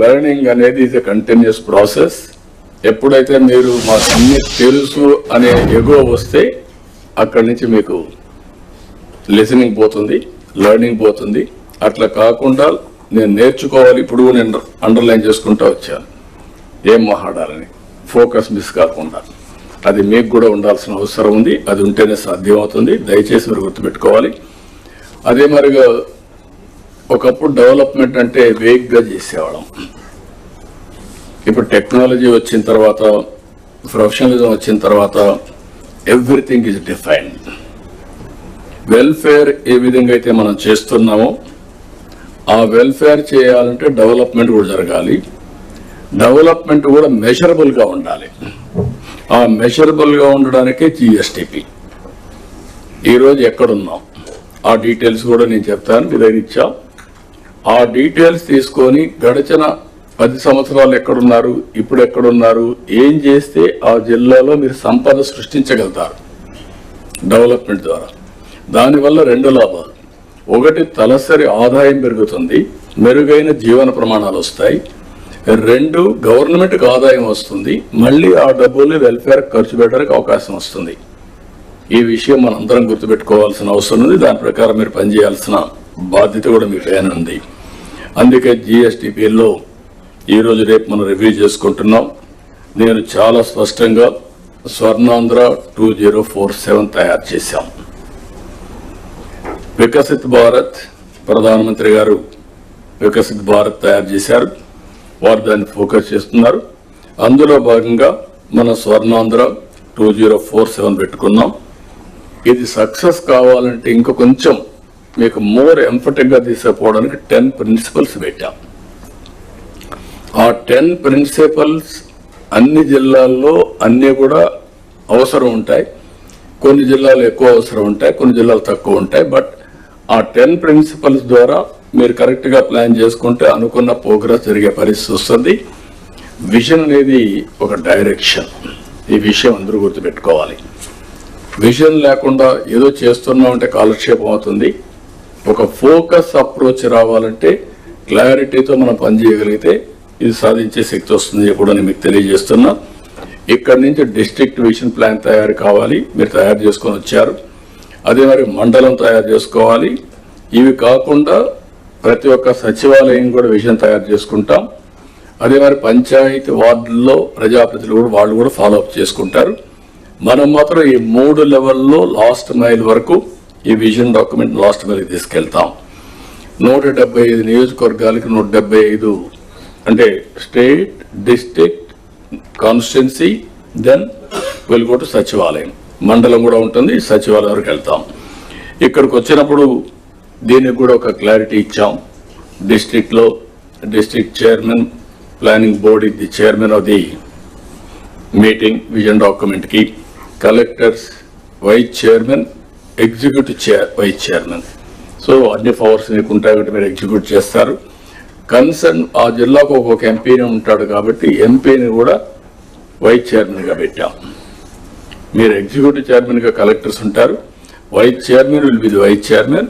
Learning అనేది ఇది continuous process ఎప్పుడైతే మీరు మాకు అన్ని తెలుసు అనే ఎగువ వస్తే అక్కడి నుంచి మీకు లిసనింగ్ పోతుంది లెర్నింగ్ పోతుంది. అట్లా కాకుండా నేను నేర్చుకోవాలి ఇప్పుడు నేను అండర్లైన్ చేసుకుంటా వచ్చాను. ఏం మాట్లాడాలని? ఫోకస్ మిస్ కాకుండా. అది మీకు కూడా ఉండాల్సిన అవసరం ఉంది. అది ఉంటేనే సాధ్యం అవుతుంది దయచేసి మీరు గుర్తుపెట్టుకోవాలి. అదే మరిగా ఒకప్పుడు డెవలప్మెంట్ అంటే వేగ్గా చేసేవాళ్ళం. ఇప్పుడు టెక్నాలజీ వచ్చిన తర్వాత ప్రొఫెషనలిజం వచ్చిన తర్వాత ఎవ్రీథింగ్ ఈజ్ డిఫైన్డ్. వెల్ఫేర్ ఏ విధంగా అయితే మనం చేస్తున్నామో ఆ వెల్ఫేర్ చేయాలంటే డెవలప్మెంట్ కూడా జరగాలి. డెవలప్మెంట్ కూడా మెషరబుల్గా ఉండాలి. ఆ మెషరబుల్గా ఉండడానికే జిఎస్టిపి. ఈరోజు ఎక్కడున్నాం? ఆ డీటెయిల్స్ కూడా నేను చెప్తాను మీ దగ్గర ఇచ్చా ఆ డీటెయిల్స్ తీసుకొని గడిచిన పది సంవత్సరాలు ఎక్కడున్నారు ఇప్పుడు ఎక్కడున్నారు ఏం చేస్తే ఆ జిల్లాలో మీరు సంపద సృష్టించగలుగుతారు డెవలప్మెంట్ ద్వారా. దానివల్ల రెండు లాభాలు. ఒకటి తలసరి ఆదాయం పెరుగుతుంది మెరుగైన జీవన ప్రమాణాలు వస్తాయి. రెండు గవర్నమెంట్కి ఆదాయం వస్తుంది మళ్ళీ ఆ డబ్బుల్ని వెల్ఫేర్ ఖర్చు పెట్టడానికి అవకాశం వస్తుంది. ఈ విషయం మనందరం గుర్తుపెట్టుకోవాల్సిన అవసరం ఉంది. దాని ప్రకారం మీరు పనిచేయాల్సిన బాధ్యత కూడా మీ పైన ఉంది. అందుకే జిఎస్టిపిలో ఈ రోజు రేపు మనం రివ్యూ చేసుకుంటున్నాం. నేను చాలా స్పష్టంగా Swarnandhra two zero four seven తయారు చేశాం. వికసిత్ భారత్ ప్రధానమంత్రి గారు వికసిత్ భారత్ తయారు చేశారు. వారు దాన్ని ఫోకస్ చేస్తున్నారు. అందులో భాగంగా మన Swarnandhra two zero four seven పెట్టుకున్నాం. ఇది సక్సెస్ కావాలంటే ఇంకా కొంచెం మీకు మోర్ ఎంఫర్టిక్గా తీసుకుపోవడానికి టెన్ ప్రిన్సిపల్స్ పెట్టాం. ఆ టెన్ ప్రిన్సిపల్స్ అన్ని జిల్లాల్లో అన్నీ కూడా అవసరం ఉంటాయి. కొన్ని జిల్లాలు ఎక్కువ అవసరం ఉంటాయి కొన్ని జిల్లాలు తక్కువ ఉంటాయి. బట్ ఆ టెన్ ప్రిన్సిపల్స్ ద్వారా మీరు కరెక్ట్గా ప్లాన్ చేసుకుంటే అనుకున్న ప్రోగ్రెస్ జరిగే పరిస్థితి వస్తుంది. విజన్ అనేది ఒక డైరెక్షన్ ఈ విషయం అందరూ గుర్తుపెట్టుకోవాలి. విజన్ లేకుండా ఏదో చేస్తున్నాం అంటే కాలక్షేపం అవుతుంది. ఒక ఫోకస్ అప్రోచ్ రావాలంటే క్లారిటీతో మనం పనిచేయగలిగితే ఇది సాధించే శక్తి వస్తుంది కూడా నేను మీకు తెలియజేస్తున్నా. ఇక్కడ నుంచి డిస్ట్రిక్ట్ విషన్ ప్లాన్ తయారు కావాలి. మీరు తయారు చేసుకొని వచ్చారు. అదే మరి మండలం తయారు చేసుకోవాలి. ఇవి కాకుండా ప్రతి ఒక్క సచివాలయం కూడా విషయం తయారు చేసుకుంటాం. అదే మరి పంచాయతీ వార్డుల్లో ప్రజాప్రతినిధులు కూడా వాళ్ళు కూడా ఫాలో అప్ చేసుకుంటారు. మనం మాత్రం ఈ మూడు లెవెల్లో లాస్ట్ మైల్ వరకు ఈ విజన్ డాక్యుమెంట్ లాస్ట్ మీదకి తీసుకెళ్తాం. నూట డెబ్బై ఐదు నియోజకవర్గాలకి నూట డెబ్బై ఐదు అంటే స్టేట్ డిస్ట్రిక్ట్ కాన్స్టిట్యున్సీ దెన్ వెలుగోటు సచివాలయం. మండలం కూడా ఉంటుంది సచివాలయం వరకు వెళ్తాం. ఇక్కడికి వచ్చినప్పుడు దీనికి కూడా ఒక క్లారిటీ ఇచ్చాం. డిస్టిక్లో district chairman planning board the chairman of the meeting vision డాక్యుమెంట్కి. Collectors vice chairman executive chair vice chairman. So అన్ని పవర్స్ మీకు ఉంటాయి కాబట్టి మీరు ఎగ్జిక్యూట్ చేస్తారు. కన్సర్న్ ఆ జిల్లాకు ఒక్కొక్క ఎంపీని ఉంటాడు కాబట్టి ఎంపీని కూడా వైస్ చైర్మన్గా పెట్టాం. మీరు ఎగ్జిక్యూటివ్ చైర్మన్గా కలెక్టర్స్ ఉంటారు. Vice chairman will be the vice chairman.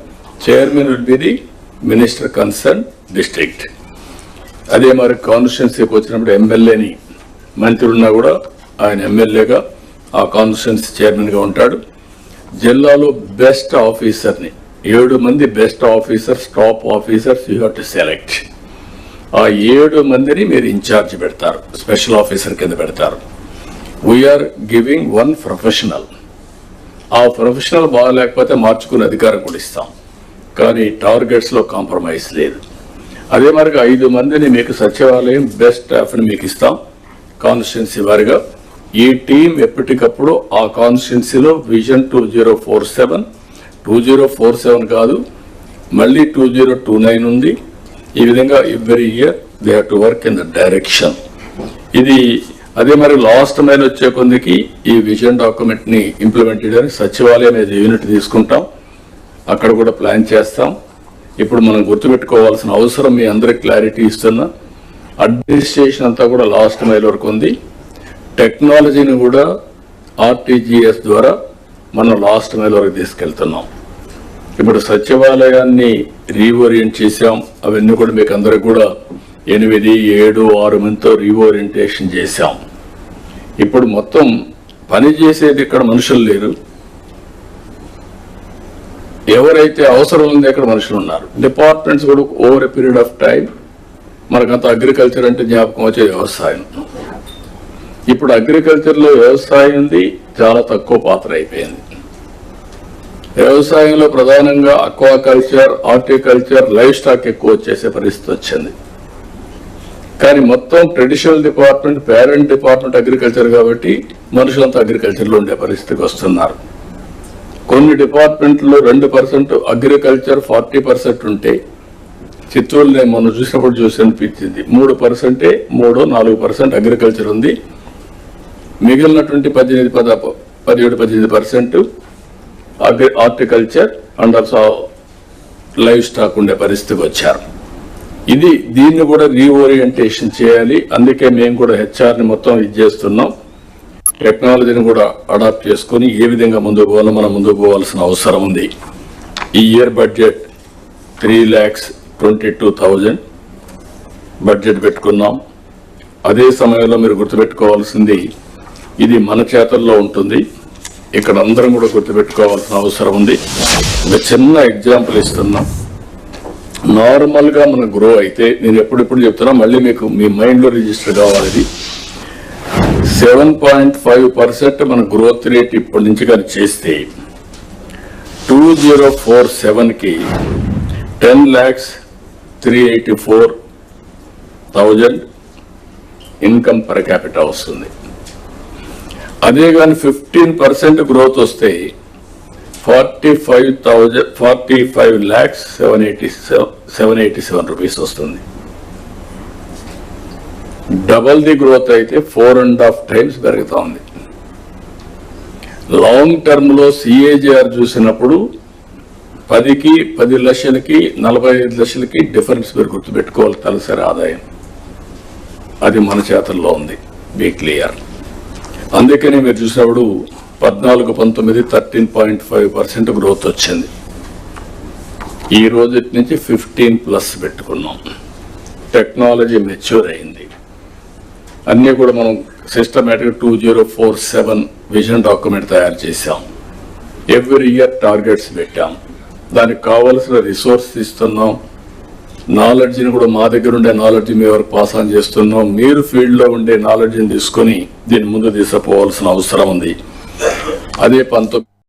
Chairman will be the minister concern district. అదే మరి కాన్స్టిట్యున్సీకి వచ్చినప్పుడు ఎమ్మెల్యేని మంత్రి ఉన్నా కూడా ఆయన ఎమ్మెల్యేగా ఆ కాన్స్టిట్యున్సీ చైర్మన్గా ఉంటాడు. జిల్లాలో బెస్ట్ ఆఫీసర్ని ఏడు మంది best officers top officers you have to select ఆ ఏడు మందిని మీరు ఇన్ఛార్జ్ పెడతారు. స్పెషల్ ఆఫీసర్ కింద పెడతారు. వీఆర్ గివింగ్ వన్ ప్రొఫెషనల్ ఆ ప్రొఫెషనల్ బాగలేకపోతే మార్చుకునే అధికారం కూడా ఇస్తాం. కానీ టార్గెట్స్లో కాంప్రమైజ్ లేదు. అదే మరిగా ఐదు మందిని మీకు సచివాలయం బెస్ట్ స్టాఫ్ని మీకు ఇస్తాం. కాన్స్టిట్యున్సీ వారిగా ఈ టీం ఎప్పటికప్పుడు ఆ కాన్స్టిట్యున్సీలో vision two zero four seven two zero four seven కాదు మళ్ళీ టూ జీరో టూ నైన్ ఉంది. ఈ విధంగా every year they have to work in the direction ఇది అదే మరి లాస్ట్ మైల్ వచ్చే కొందికి ఈ విజన్ డాక్యుమెంట్ని ఇంప్లిమెంట్ చేయడానికి సచివాలయం అనేది యూనిట్ తీసుకుంటాం. అక్కడ కూడా ప్లాన్ చేస్తాం. ఇప్పుడు మనం గుర్తుపెట్టుకోవాల్సిన అవసరం మీ అందరికి క్లారిటీ ఇస్తున్నా. అడ్మినిస్ట్రేషన్ అంతా కూడా లాస్ట్ మైల్ వరకు ఉంది. టెక్నాలజీని కూడా ఆర్టీజీఎస్ ద్వారా మనం లాస్ట్ మైల్ వరకు తీసుకెళ్తున్నాం. ఇప్పుడు సచివాలయాన్ని రీఓరియంట్ చేశాం. అవన్నీ కూడా మీకు అందరికి కూడా ఎనిమిది ఏడు ఆరు మందితో రీఓరియంటేషన్ చేశాం. ఇప్పుడు మొత్తం పని చేసేది ఇక్కడ మనుషులు లేరు. ఎవరైతే అవసరం ఉంది అక్కడ మనుషులు ఉన్నారు. డిపార్ట్మెంట్స్ కూడా over a period of time మనకంత అగ్రికల్చర్ అంటే జ్ఞాపకం వచ్చే వ్యవసాయం. ఇప్పుడు అగ్రికల్చర్లో వ్యవసాయంది వ్యవసాయం ఉంది చాలా తక్కువ పాత్ర అయిపోయింది. వ్యవసాయంలో ప్రధానంగా అక్వాకల్చర్ హార్టికల్చర్ లైఫ్ స్టాక్ ఎక్కువ వచ్చేసే పరిస్థితి వచ్చింది. కానీ మొత్తం traditional department parent department agriculture కాబట్టి మనుషులంతా అగ్రికల్చర్లో ఉండే పరిస్థితికి వస్తున్నారు. కొన్ని డిపార్ట్మెంట్లో రెండు పర్సెంట్ అగ్రికల్చర్ ఫార్టీ పర్సెంట్ ఉంటే చిత్తూరులో మనం చూసినప్పుడు చూసి అనిపించింది. మూడు పర్సెంటే మూడు నాలుగు పర్సెంట్ అగ్రికల్చర్ ఉంది. మిగిలినటువంటి పద్దెనిమిది పద పదిహేడు పద్దెనిమిది percent agri horticulture and also livestock ఉండే పరిస్థితి వచ్చారు. ఇది దీన్ని కూడా రీఓరియంటేషన్ చేయాలి. అందుకే మేము కూడా హెచ్ఆర్ని మొత్తం ఇది చేస్తున్నాం. టెక్నాలజీని కూడా అడాప్ట్ చేసుకొని ఏ విధంగా ముందుకు పోవాలో మనం ముందుకు పోవాల్సిన అవసరం ఉంది. ఈ year budget three lakhs twenty two thousand budget పెట్టుకున్నాం. అదే సమయంలో మీరు గుర్తుపెట్టుకోవాల్సింది ఇది మన చేతల్లో ఉంటుంది. ఇక్కడ అందరం కూడా గుర్తుపెట్టుకోవాల్సిన అవసరం ఉంది. ఒక చిన్న ఎగ్జాంపుల్ ఇస్తున్నాం. నార్మల్గా మనం గ్రో అయితే నేను ఎప్పుడెప్పుడు చెప్తున్నా మళ్ళీ మీకు మీ మైండ్లో రిజిస్టర్ కావాలి ఇది. సెవెన్ పాయింట్ ఫైవ్ పర్సెంట్ మన గ్రోత్ రేట్ ఇప్పటి నుంచి కానీ చేస్తే టూ జీరో ఫోర్ సెవెన్కి ten lakhs three eighty four thousand income per capital వస్తుంది. అదే కానీ ఫిఫ్టీన్ పర్సెంట్ గ్రోత్ వస్తే forty five thousand forty five lakhs seven eighty seven eighty seven rupees వస్తుంది. డబల్ ది గ్రోత్ అయితే ఫోర్ అండ్ హాఫ్ టైమ్స్ పెరుగుతూ ఉంది. Long టర్మ్లో చూసినప్పుడు పదికి పది లక్షలకి నలభై ఐదు లక్షలకి డిఫరెన్స్ మీరు గుర్తుపెట్టుకోవాలి తలసరి ఆదాయం. అది మన చేతుల్లో ఉంది. బీ క్లియర్ అందుకని మీరు చూసినప్పుడు పద్నాలుగు పంతొమ్మిది thirteen point five percent growth వచ్చింది. ఈ రోజు నుంచి ఫిఫ్టీన్ ప్లస్ పెట్టుకున్నాం. టెక్నాలజీ మెచ్యూర్ అయింది. అన్నీ కూడా మనం systematic two zero four seven vision document తయారు చేశాం. ఎవ్రీ ఇయర్ టార్గెట్స్ పెట్టాం. దానికి కావలసిన రిసోర్స్ ఇస్తున్నాం. నాలెడ్జ్ని కూడా మా దగ్గర ఉండే నాలెడ్జ్ మీ వరకు పాస్ ఆన్ చేస్తున్నాం. మీరు ఫీల్డ్లో ఉండే నాలెడ్జ్ని తీసుకొని దీని ముందు తీసుకుపోవాల్సిన అవసరం ఉంది. అదే పంతొమ్మిది